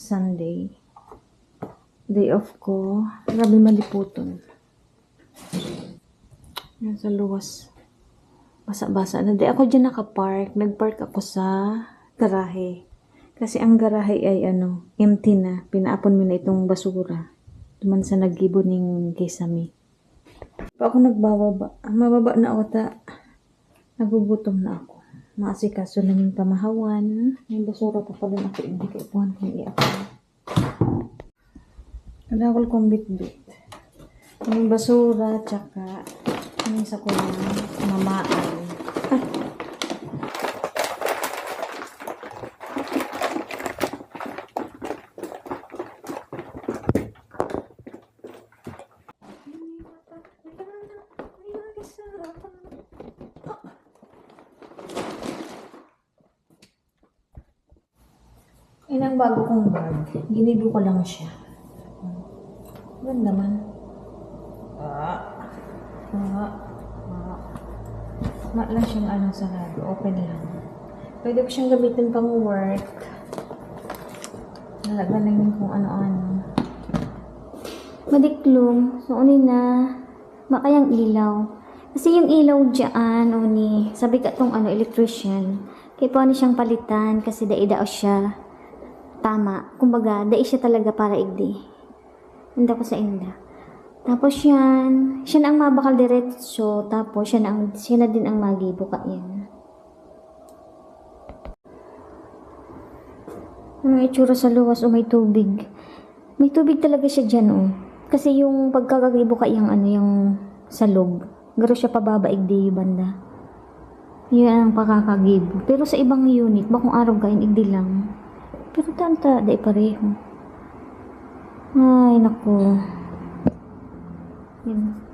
Sunday. Day off ko. Grabe maliputon. Yan sa luwas. Basa-basa na. Di ako dyan nakapark. Nagpark ako sa garahe. Kasi ang garahe ay ano, empty na. Pinaapon mo na itong basura. Tuman sa nagibo ning kisame. Pa ako nagbababa. Mababa na ako ta. Nagugutom na ako. Maasikaso na yung pamahawan. May basura pa pala ako. Hindi ko ipuhan kung i-apply. Kadakol kong bit-bit. Yung basura, tsaka yung sa kulang mamaan. Yan ang bago kong bag. Ginibo ko lang siya. Ganda man. Ah. Ah. Ah. Ma lang siyang ano sarado. Open lang. Pwede ko siyang gamitin pang work. Nalagyan lang yung kung ano-ano. Madiklum, so uni na, makayang ilaw. Kasi yung ilaw dyan, uni, sabi ka tong ano, electrician, kaya pa ni siyang palitan kasi daidao siya. Tama, kumbaga, dai siya talaga para igdi. Hindi ko sa inda. Tapos yan, siya na ang mabakal diretso, tapos siya na, ang, siya na din ang magibo ka yan. Ano itsura sa luwas o may tubig? May tubig talaga siya dyan, oh. Kasi yung pagkakagibo ka yung ano, yung salog. Garo siya pababaig di yung banda. Yun ang pakakagibo. Pero sa ibang unit, bakong araw kain, igdi lang. Pero tanta, dai pareho. Ay, naku. Yun.